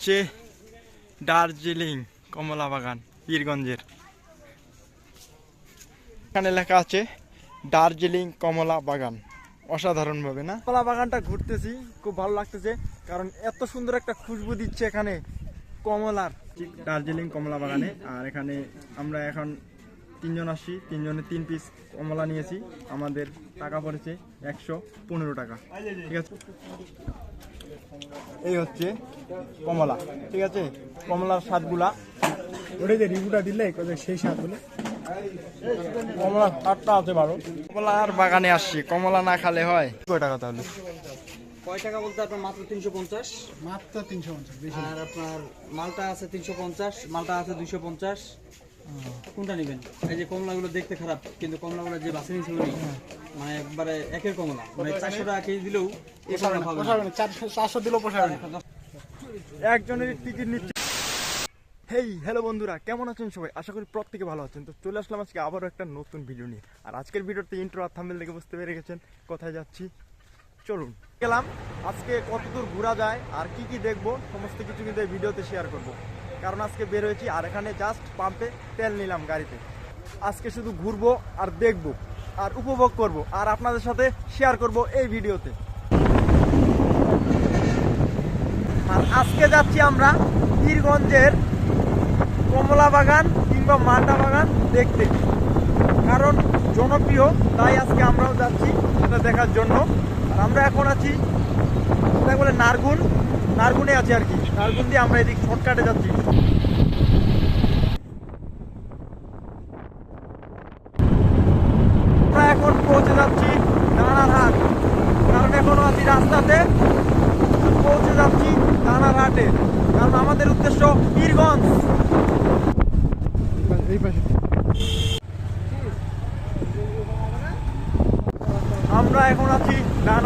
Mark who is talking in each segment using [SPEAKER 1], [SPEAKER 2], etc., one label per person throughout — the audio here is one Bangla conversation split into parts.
[SPEAKER 1] হচ্ছে দার্জিলিং কমলা বাগান পীরগঞ্জের। এখানে লেখা আছে, দার্জিলিং কমলা বাগান অসাধারণভাবে, না? কমলা বাগানটা ঘুরতেছি, খুব ভালো লাগতেছে, কারণ এত সুন্দর একটা খুশবু দিচ্ছে এখানে কমলার। দার্জিলিং কমলা বাগানে আর এখানে আমরা এখন তিনজন আসছি, তিনজনে তিন পিস কমলা নিয়েছি। আমাদের টাকা পড়েছে একশো পনেরো টাকা। ঠিক আছে? এই হচ্ছে কমলা ঠিক আছে? কমলার স্বাদগুলা।
[SPEAKER 2] ওটা যে রিভিউটা দিলে সেই স্বাদ বলে
[SPEAKER 1] কমলা স্বাদটা আছে বারো কমলার বাগানে আসছি কমলা না খালে হয়। কয় টাকা তাহলে?
[SPEAKER 3] কয় টাকা বলতে আপনার মাত্র তিনশো পঞ্চাশ?
[SPEAKER 2] মাত্র তিনশো পঞ্চাশ
[SPEAKER 3] আর আপনার মালটা আছে তিনশো পঞ্চাশ মালটা আছে দুইশো পঞ্চাশ। কোনটা নেবেন? এই যে কমলাগুলো দেখতে খারাপ কিন্তু কমলাগুলো যে বাসে নিয়েছে মানে একবারে একের কমলা। মানে চারশো টাকা কেজি দিলেও না।
[SPEAKER 2] না চারশো দিলেও পোষাবে না
[SPEAKER 1] একজনের টিকিট নিচ্ছে। হেই হ্যালো বন্ধুরা কেমন আছেন সবাই? আশা করি প্রত্যেকে ভালো আছেন। তো চলে আসলাম আজকে আবারও একটা নতুন ভিডিও নিয়ে। আর আজকের ভিডিওতে ইন্ট্রো আর থাম্বেল দেখে বুঝতে পেরে গেছেন কোথায় যাচ্ছি। চলুন। গেলাম। আজকে কতদূর ঘোরা যায় আর কি কি দেখব সমস্ত কিছু কিন্তু এই ভিডিওতে শেয়ার করব। কারণ আজকে বের হয়েছি আর এখানে জাস্ট পাম্পে তেল নিলাম গাড়িতে। আজকে শুধু ঘুরবো আর দেখব। আর উপভোগ করব আর আপনাদের সাথে শেয়ার করব এই ভিডিওতে। আর আজকে যাচ্ছি আমরা পীরগঞ্জের কমলা বাগান কিংবা মালটা বাগান দেখতে। কারণ জনপ্রিয়, তাই আজকে আমরাও যাচ্ছি সেটা দেখার জন্য। আর আমরা এখন আছি বলে নারগুন। নারগুনে আছি আর কি। নারগুন দিয়ে আমরা এদিক শর্টকাটে যাচ্ছি আমরা এখন পৌঁছে যাচ্ছি দানারহাট কারণ এখনও আছি রাস্তাতে পৌঁছে যাচ্ছি দানারহাটে কারণ আমাদের উদ্দেশ্য পীরগঞ্জ। আমরা এখন আছি
[SPEAKER 2] না।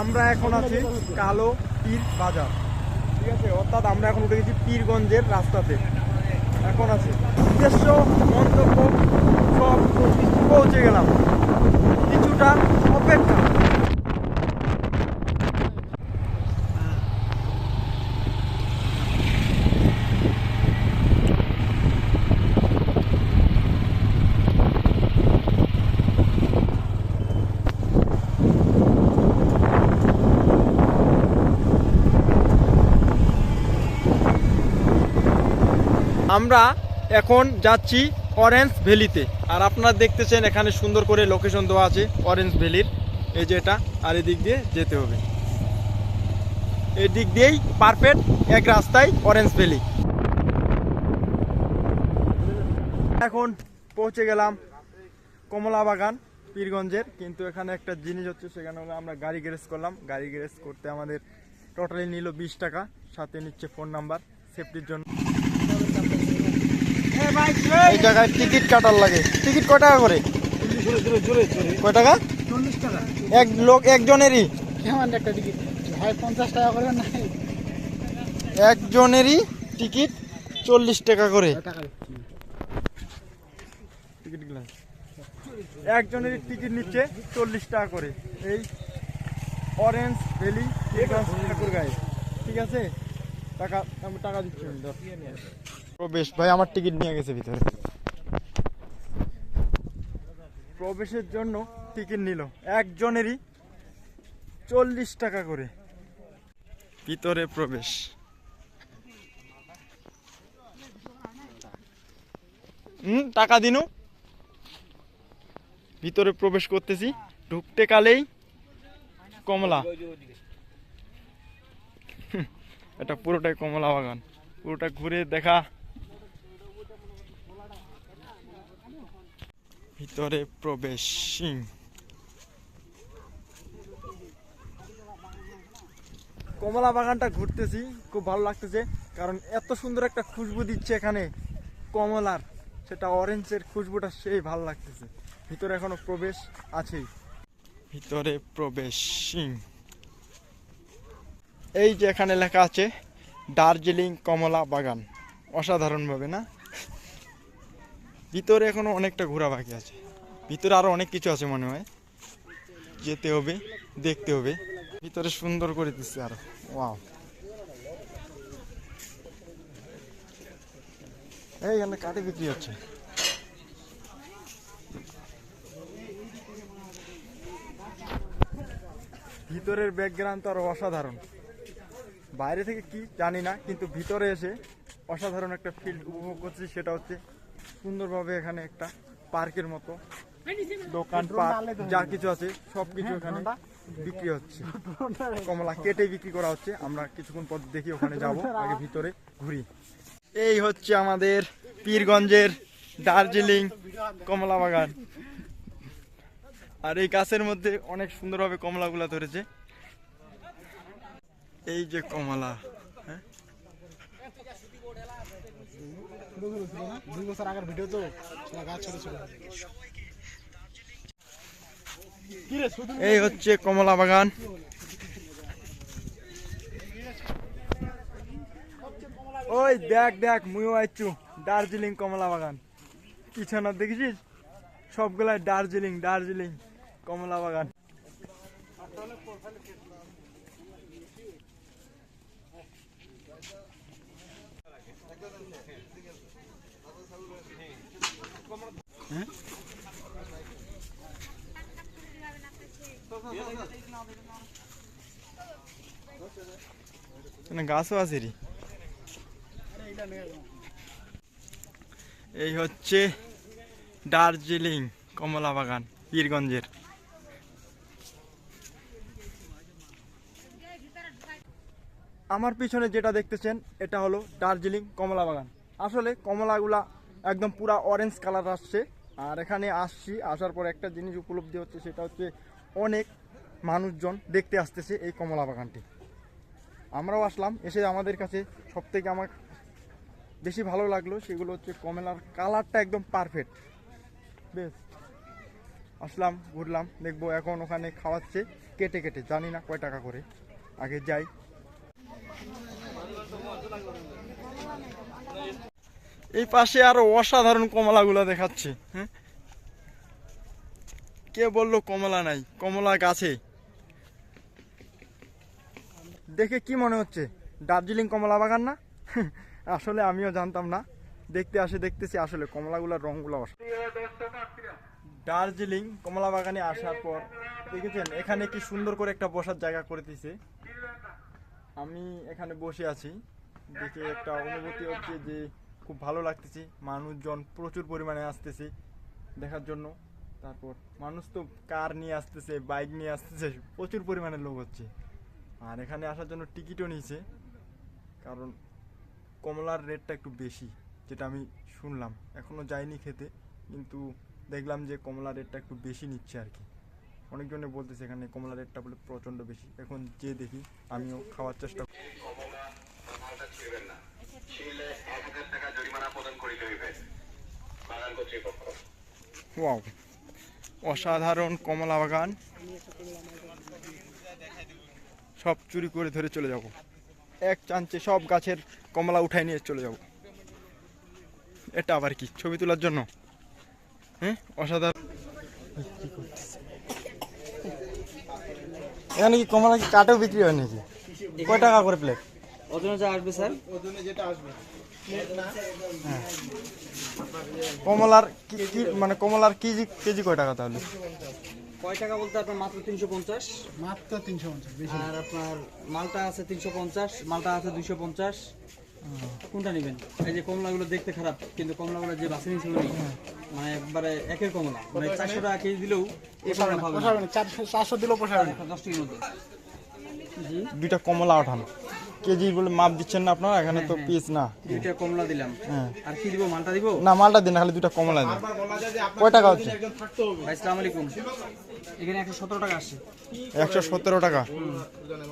[SPEAKER 1] আমরা এখন আছি কালো পীর বাজার। ঠিক আছে অর্থাৎ আমরা এখন উঠে গেছি পীরগঞ্জের রাস্তাতে। এখন আছি। উদ্দেশ্য মন্তব্য সব পৌঁছে গেলাম। কিছুটা অপেক্ষা। আমরা এখন যাচ্ছি অরেঞ্জ ভ্যালিতে আর আপনারা দেখতেছেন এখানে সুন্দর করে লোকেশন দেওয়া আছে অরেঞ্জ ভ্যালির এই যে এটা, আর এদিক দিয়ে যেতে হবে। এই দিক দিয়েই পারফেক্ট এক রাস্তায় অরেঞ্জ ভ্যালি এখন পৌঁছে গেলাম কমলা বাগান, পীরগঞ্জের। কিন্তু এখানে একটা জিনিস হচ্ছে, সেখানে আমরা গাড়ি গ্যারেজ করলাম। গাড়ি গ্যারেজ করতে আমাদের টোটালি নিল বিশ টাকা, সাথে নিচ্ছে ফোন নাম্বার সেফটির জন্য। এই জায়গায় টিকিট কাটার লাগে। টিকিট কয় টাকা করে? কয় টাকা? এক লোক, একজনেরই? একজনেরই টিকিট চল্লিশ টাকা করে।
[SPEAKER 2] টাকা
[SPEAKER 1] টিকিট নিচ্ছে চল্লিশ টাকা করে। এই অরেঞ্জ ভ্যালি ঠাকুর গায়ে ঠিক আছে? টাকা, আমি টাকা দিচ্ছি। প্রবেশ ভাই, আমার টিকিট নিয়ে গেছে ভিতরে। প্রবেশের জন্য টিকিট নিল। একজনেরই চল্লিশ টাকা করে। ভিতরে প্রবেশ। হুম, টাকা দিনু। ভিতরে প্রবেশ করতেছি। ঢুকতে কালেই কমলা। এটা পুরোটাই কমলা বাগান। পুরোটা ঘুরে দেখা ভিতরে প্রবেশ। সিং কমলা বাগানটা ঘুরতেছি খুব ভালো লাগতেছে কারণ এত সুন্দর একটা খুশবু দিচ্ছে এখানে কমলার। সেটা অরেঞ্জের খুশবুটা সেই ভালো লাগতেছে। ভিতরে এখনও প্রবেশ আছেই। ভিতরে প্রবেশ। সিং এই যে এখানে লেখা আছে দার্জিলিং কমলা বাগান অসাধারণভাবে না? ভিতরে এখনও অনেকটা ঘোরা বাকি আছে। ভিতরে আরও অনেক কিছু আছে মনে হয়। যেতে হবে, দেখতে হবে। ভিতরে সুন্দর করে দিচ্ছে আরও। ওয়াও এই এখানে কাঠে বিক্রি হচ্ছে। ভিতরের ব্যাকগ্রাউন্ড তো আরও অসাধারণ। বাইরে থেকে কি জানি না, কিন্তু ভিতরে এসে অসাধারণ একটা ফিল্ড উপভোগ করছি, সেটা হচ্ছে সুন্দরভাবে এখানে একটা পার্কের মতো দোকান পার্ক যা কিছু আছে সব কিছু এখানে বিক্রি হচ্ছে। কমলা কেটে বিক্রি করা হচ্ছে। আমরা কিছুক্ষণ পর দেখি ওখানে যাব আগে ভিতরে ঘুরি। এই হচ্ছে আমাদের পীরগঞ্জের দার্জিলিং কমলা বাগান। আর এই গাছের মধ্যে অনেক সুন্দরভাবে কমলাগুলা ধরেছে। এই যে কমলা হ্যাঁ? এই হচ্ছে কমলা বাগান। ওই দেখ দেখ, মুইও আইছু দার্জিলিং কমলা বাগান। পিছনে দেখেছিস? সবগুলাই দার্জিলিং দার্জিলিং কমলা বাগান। এখানে গাছও আছে এই হচ্ছে দার্জিলিং কমলা বাগান, পীরগঞ্জের। আমার পিছনে যেটা দেখতেছেন, এটা হলো দার্জিলিং কমলা বাগান। আসলে কমলাগুলা একদম পুরা অরেঞ্জ কালার আসছে। আর এখানে আসছি, আসার পর একটা জিনিস উপলব্ধি হচ্ছে, সেটা হচ্ছে অনেক মানুষজন দেখতে আসতেছে এই কমলা বাগানটি। আমরাও আসলাম, এসে আমাদের কাছে সবথেকে আমার বেশি ভালো লাগল, সেগুলো হচ্ছে কমলার কালারটা একদম পারফেক্ট বেশ, আসলাম, ঘুরলাম, দেখব এখন ওখানে খাওয়াচ্ছে, কেটে কেটে, জানি না কয় টাকা করে, আগে যাই। এই পাশে আরও অসাধারণ কমলাগুলো দেখাচ্ছে হ্যাঁ? কে বলল কমলা নাই? কমলা গাছে। দেখে কি মনে হচ্ছে? দার্জিলিং কমলা বাগান না? আসলে আমিও জানতাম না। দেখতে আসে, দেখতেছি আসলে কমলাগুলোর রংগুলো অসা- দার্জিলিং কমলা বাগানে আসার পর, দেখেছেন? এখানে কি সুন্দর করে একটা বসার জায়গা করে দিছে। আমি এখানে বসে আছি। দেখে একটা অনুভূতি হচ্ছে যে খুব ভালো লাগতেছে। মানুষজন প্রচুর পরিমাণে আসতেছে দেখার জন্য। তারপর মানুষ তো কার নিয়ে আসতেছে, বাইক নিয়ে আসতেছে, প্রচুর পরিমাণে লোক হচ্ছে। আর এখানে আসার জন্য টিকিটও নিয়েছে। কারণ কমলার রেটটা একটু বেশি, যেটা আমি শুনলাম। এখনও যাইনি খেতে, কিন্তু দেখলাম যে কমলা রেটটা একটু বেশি নিচ্ছে আর কি। অনেকজনে বলতেছে এখানে কমলা রেটটা বলে প্রচণ্ড বেশি। এখন যে দেখি, আমিও খাওয়ার চেষ্টা করি।
[SPEAKER 4] মালটা ছিঁড়বেন না ছিঁড়লে এক হাজার টাকা প্রদান করিতে হইবে। বাগান কর্তৃপক্ষ।
[SPEAKER 1] ওয়াও। অসাধারণ কমলা বাগান। সব চুরি করে ধরে চলে যাব। এক চান্সে সব গাছের কমলা উঠাই নিয়ে চলে যাব। এটা আবার কি? ছবি তোলার জন্য? হ্যাঁ? অসাধারণ। এখানে কি কমলা কি কাটেও বিক্রি হয় নাকি? কয় টাকা করে প্লেট
[SPEAKER 3] ওজন যা আসবে স্যার?
[SPEAKER 2] ওজনে যেটা আসবে।
[SPEAKER 1] কমলার কি কি- মানে কমলার কেজি কেজি কয় টাকা তাহলে?
[SPEAKER 3] কয় টাকা বলতে আপনার মাত্র তিনশো পঞ্চাশ?
[SPEAKER 2] মাত্র তিনশো পঞ্চাশ বেশি
[SPEAKER 3] আর আপনার মালটা আছে তিনশো পঞ্চাশ মালটা আছে দুইশো পঞ্চাশ। কোনটা নেবেন? এই যে কমলাগুলো দেখতে খারাপ কিন্তু কমলাগুলো যে বাসে নিয়েছিল উনি, মানে একবারে একের কমলা। মানে চারশো টাকা কেজি দিলেও
[SPEAKER 2] চারশো চারশো দিলেও পোষাবে না
[SPEAKER 3] দশ টাকার মধ্যে।
[SPEAKER 1] দুইটা কমলা ওঠান। কেজি বলে মাপ দিচ্ছেন না আপনারা? এখানে তো পিস না।
[SPEAKER 3] দুইটা কমলা দিলাম।
[SPEAKER 1] হ্যাঁ।
[SPEAKER 3] আর কি দিব মালটা দিব?
[SPEAKER 1] না মালটা দিন খালি দুটা কমলা দিন। কয় টাকা হচ্ছে?
[SPEAKER 3] ভাই সালাম আলাইকুম। এখানে একশো সতেরো টাকা আসছে।
[SPEAKER 1] একশো সতেরো টাকা?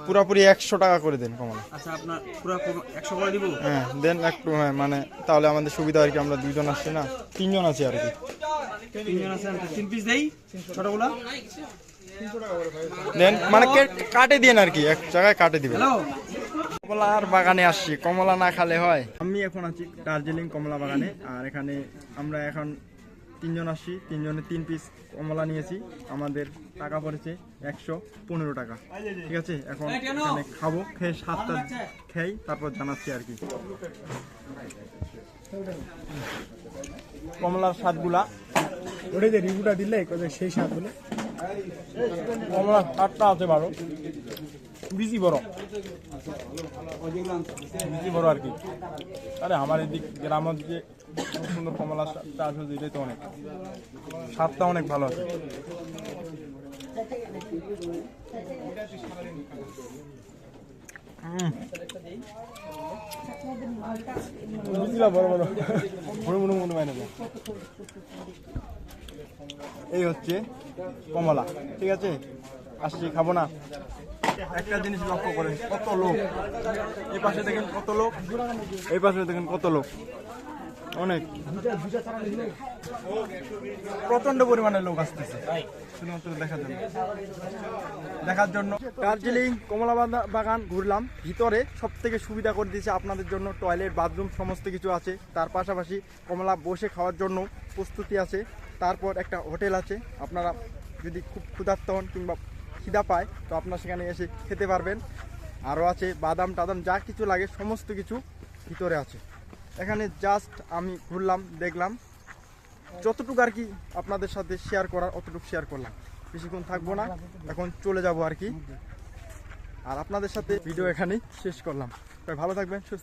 [SPEAKER 1] পুরাপুরি একশো টাকা করে দেন কমলা।
[SPEAKER 3] আচ্ছা আপনার পুরো একশো করে দিব?
[SPEAKER 1] হ্যাঁ দেন একটু হ্যাঁ মানে তাহলে আমাদের সুবিধা আর কি আমরা দুইজন আসছি না? তিনজন আছি আর কি।
[SPEAKER 3] তিনজন আছেন তিন পিস দেই ছোটগুলা।
[SPEAKER 1] দেন মানে কাটে দিন আর কি এক জায়গায় কাটে দিবেন।
[SPEAKER 3] হ্যালো?
[SPEAKER 1] কমলার বাগানে আসছি, কমলা না খালে হয়। আমি এখন আছি দার্জিলিং কমলা বাগানে, আর এখানে আমরা এখন তিনজন আসছি, তিনজনে তিন পিস কমলা নিয়েছি, আমাদের টাকা পড়েছে একশো পনেরো টাকা। ঠিক আছে? এখন এখানে খাব, খেয়ে সাতটা খেয়ে তারপর জানাচ্ছি আর কি। কমলার স্বাদগুলা
[SPEAKER 2] ওটা যে রিভিউটা দিলে সেই স্বাদ বলে
[SPEAKER 1] কমলার স্বাদটা আছে ভালো। বিজি বড় বিজি বড় আর কি। আরে আমার এদিক গ্রামের যে সুন্দর কমলা চাষ হচ্ছে, এটাই তো অনেক। স্বাদটা অনেক ভালো আছে। উম। বড় বড়। মনে মনে এই হচ্ছে কমলা, ঠিক আছে? আসছি, খাব না। একটা জিনিস লক্ষ্য করেন, কত লোক? এই পাশে দেখেন কত লোক? এই পাশে দেখেন কত লোক? অনেক। প্রচণ্ড পরিমাণে লোক আসতেছে। দেখার জন্য। দার্জিলিং কমলা বাগান ঘুরলাম। ভিতরে সব থেকে সুবিধা করে দিয়েছে আপনাদের জন্য টয়লেট, বাথরুম, সমস্ত কিছু আছে। তার পাশাপাশি কমলা বসে খাওয়ার জন্য প্রস্তুতি আছে। তারপর একটা হোটেল আছে। আপনারা যদি খুব ক্ষুধার্ত হন কিংবা খিদা পায়, তো আপনারা সেখানে এসে খেতে পারবেন। আরও আছে বাদাম টাদাম, যা কিছু লাগে, সমস্ত কিছু ভিতরে আছে। এখানে জাস্ট আমি ঘুরলাম, দেখলাম। যতটুকু আর কি আপনাদের সাথে শেয়ার করার, অতটুকু শেয়ার করলাম। বেশিক্ষণ থাকব না, এখন চলে যাব আর কি। আর আপনাদের সাথে ভিডিও এখানেই শেষ করলাম। ভালো থাকবেন, সুস্থ